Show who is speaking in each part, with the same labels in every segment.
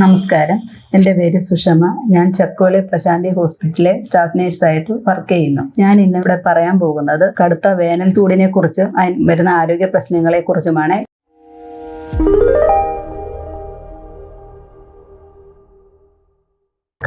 Speaker 1: നമസ്കാരം. എന്റെ പേര് സുഷമ. ഞാൻ ചക്കോളി പ്രശാന്തി ഹോസ്പിറ്റലിലെ സ്റ്റാഫ് നഴ്സായിട്ട് വർക്ക് ചെയ്യുന്നു. ഞാൻ ഇന്നിവിടെ പറയാൻ പോകുന്നത് കടുത്ത വേനൽ ചൂടിനെ കുറിച്ചും വരുന്ന ആരോഗ്യ പ്രശ്നങ്ങളെ കുറിച്ചുമാണ്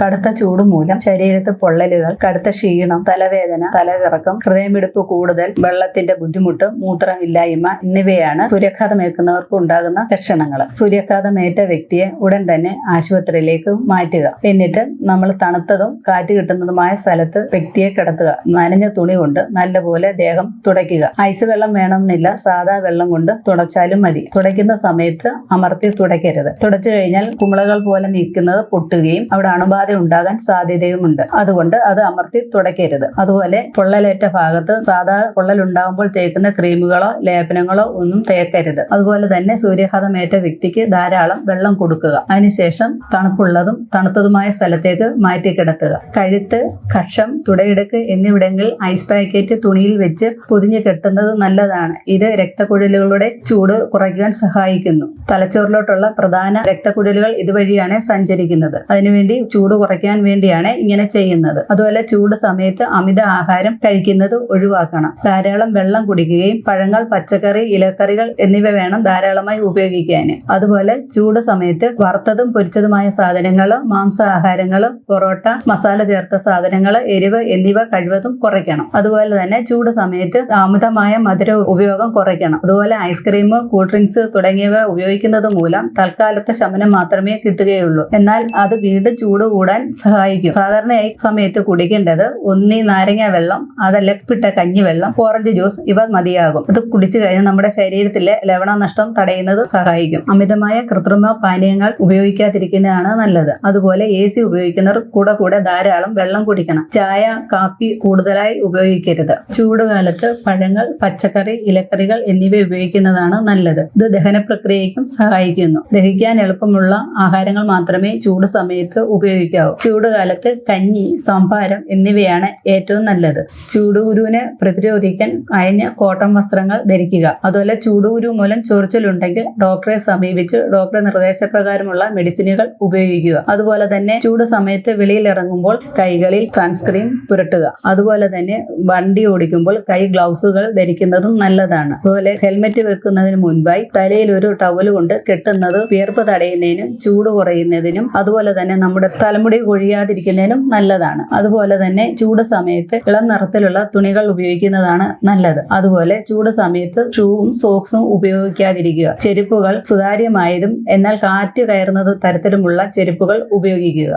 Speaker 1: കടുത്ത ചൂട് മൂലം ശരീരത്ത് പൊള്ളലുകൾ കടുത്ത ക്ഷീണം തലവേദന തലകറക്കം ഹൃദയമിടിപ്പ് കൂടുതൽ വെള്ളത്തിന്റെ ബുദ്ധിമുട്ട് മൂത്രമില്ലായ്മ എന്നിവയാണ് സൂര്യാഘാതമേൽക്കുന്നവർക്ക് ഉണ്ടാകുന്ന ലക്ഷണങ്ങൾ. സൂര്യാഘാതമേറ്റ വ്യക്തിയെ ഉടൻ തന്നെ ആശുപത്രിയിലേക്ക് മാറ്റുക. എന്നിട്ട് നമ്മൾ തണുത്തതും കാറ്റ് കിട്ടുന്നതുമായ സ്ഥലത്ത് വ്യക്തിയെ കിടത്തുക. നനഞ്ഞ തുണി കൊണ്ട് നല്ലപോലെ ദേഹം തുടയ്ക്കുക. ഐസ് വെള്ളം വേണമെന്നില്ല. സാധാ വെള്ളം കൊണ്ട് തുടച്ചാലും മതി. തുടയ്ക്കുന്ന സമയത്ത് അമർത്തി തുടയ്ക്കരുത്. തുടച്ചു കഴിഞ്ഞാൽ കുമിളകൾ പോലെ നിൽക്കുന്നത് പൊട്ടുകയും അവിടെ അണുബാധ ഉണ്ടാകാൻ സാധ്യതയുമുണ്ട്. അതുകൊണ്ട് അത് അമർത്തി തുടയ്ക്കരുത്. അതുപോലെ പൊള്ളലേറ്റ ഭാഗത്ത് സാധാ പൊള്ളൽ ഉണ്ടാകുമ്പോൾ തേക്കുന്ന ക്രീമുകളോ ലേപനങ്ങളോ ഒന്നും തേക്കരുത്. അതുപോലെ തന്നെ സൂര്യാഘാതമേറ്റ വ്യക്തിക്ക് ധാരാളം വെള്ളം കൊടുക്കുക. അതിനുശേഷം തണുപ്പുള്ളതും തണുത്തതുമായ സ്ഥലത്തേക്ക് മാറ്റി കിടത്തുക കഴുത്ത് കക്ഷം തുടയിടക്ക് എന്നിവിടങ്ങളിൽ ഐസ് പാക്കറ്റ് തുണിയിൽ വെച്ച് പൊതിഞ്ഞു കെട്ടുന്നത് നല്ലതാണ്. ഇത് രക്തക്കുഴലുകളുടെ ചൂട് കുറയ്ക്കുവാൻ സഹായിക്കുന്നു. തലച്ചോറിലോട്ടുള്ള പ്രധാന രക്തക്കുഴലുകൾ ഇതുവഴിയാണ് സഞ്ചരിക്കുന്നത്. അതിനുവേണ്ടി ചൂട് കുറയ്ക്കാൻ വേണ്ടിയാണ് ഇങ്ങനെ ചെയ്യുന്നത്. അതുപോലെ ചൂട് സമയത്ത് അമിത ആഹാരം കഴിക്കുന്നത് ഒഴിവാക്കണം. ധാരാളം വെള്ളം കുടിക്കുകയും പഴങ്ങൾ പച്ചക്കറി ഇലക്കറികൾ എന്നിവ വേണം ധാരാളമായി ഉപയോഗിക്കാൻ അതുപോലെ ചൂട് സമയത്ത് വറുത്തതും പൊരിച്ചതുമായ സാധനങ്ങൾ മാംസാഹാരങ്ങൾ പൊറോട്ട മസാല ചേർത്ത സാധനങ്ങൾ എരിവ് എന്നിവ കഴിവതും കുറയ്ക്കണം. അതുപോലെ തന്നെ ചൂട് സമയത്ത് അമിതമായ മധുര ഉപയോഗം കുറയ്ക്കണം. അതുപോലെ ഐസ്ക്രീം കൂൾ ഡ്രിങ്ക്സ് തുടങ്ങിയവ ഉപയോഗിക്കുന്നത് മൂലം തൽക്കാലത്തെ ശമനം മാത്രമേ കിട്ടുകയുള്ളൂ. എന്നാൽ അത് വീണ്ടും ചൂട് സഹായിക്കും. സാധാരണയായി സമയത്ത് കുടിക്കേണ്ടത് ഒന്നീ നാരങ്ങ വെള്ളം അതല്ല പിട്ട കഞ്ഞി വെള്ളം ഓറഞ്ച് ജ്യൂസ് ഇവ മതിയാകും. ഇത് കുടിച്ചു കഴിഞ്ഞാൽ നമ്മുടെ ശരീരത്തിലെ ലവണനഷ്ടം തടയുന്നത് സഹായിക്കും. അമിതമായ കൃത്രിമ പാനീയങ്ങൾ ഉപയോഗിക്കാതിരിക്കുന്നതാണ് നല്ലത്. അതുപോലെ എ സി ഉപയോഗിക്കുന്നവർ കൂടെ കൂടെ ധാരാളം വെള്ളം കുടിക്കണം. ചായ കാപ്പി കൂടുതലായി ഉപയോഗിക്കരുത്. ചൂടുകാലത്ത് പഴങ്ങൾ പച്ചക്കറി ഇലക്കറികൾ എന്നിവ ഉപയോഗിക്കുന്നതാണ് നല്ലത്. ഇത് ദഹന പ്രക്രിയയ്ക്കും സഹായിക്കുന്നു. ദഹിക്കാൻ എളുപ്പമുള്ള ആഹാരങ്ങൾ മാത്രമേ ചൂട് സമയത്ത് ഉപയോഗിക്കാവൂ. ചൂടുകാലത്ത് കഞ്ഞി സംഭാരം എന്നിവയാണ് ഏറ്റവും നല്ലത്. ചൂടുകുരുവിനെ പ്രതിരോധിക്കാൻ അയഞ്ഞ കോട്ടൺ വസ്ത്രങ്ങൾ ധരിക്കുക. അതുപോലെ ചൂടുകുരു മൂലം ചൊറിച്ചിലുണ്ടെങ്കിൽ ഡോക്ടറെ സമീപിച്ച് ഡോക്ടറെ നിർദ്ദേശപ്രകാരമുള്ള മെഡിസിനുകൾ ഉപയോഗിക്കുക. അതുപോലെ തന്നെ ചൂട് സമയത്ത് വെളിയിൽ ഇറങ്ങുമ്പോൾ കൈകളിൽ സൺസ്ക്രീൻ പുരട്ടുക. അതുപോലെ തന്നെ വണ്ടി ഓടിക്കുമ്പോൾ കൈ ഗ്ലൗസുകൾ ധരിക്കുന്നതും നല്ലതാണ്. അതുപോലെ ഹെൽമെറ്റ് വെക്കുന്നതിന് മുൻപായി തലയിൽ ഒരു ടവൽ കൊണ്ട് കെട്ടുന്നത് വിയർപ്പ് തടയുന്നതിനും ചൂട് കുറയുന്നതിനും അതുപോലെ തന്നെ നമ്മുടെ തലമുടി കൊഴിയാതിരിക്കുന്നതിനും നല്ലതാണ്. അതുപോലെ തന്നെ ചൂട് സമയത്ത് ഇളം നിറത്തിലുള്ള തുണികൾ ഉപയോഗിക്കുന്നതാണ് നല്ലത്. അതുപോലെ ചൂട് സമയത്ത് ഷൂവും സോക്സും ഉപയോഗിക്കാതിരിക്കുക. ചെരുപ്പുകൾ സുതാര്യമായതും എന്നാൽ കാറ്റ് കയറുന്നത് തരത്തിലുമുള്ള ചെരുപ്പുകൾ ഉപയോഗിക്കുക.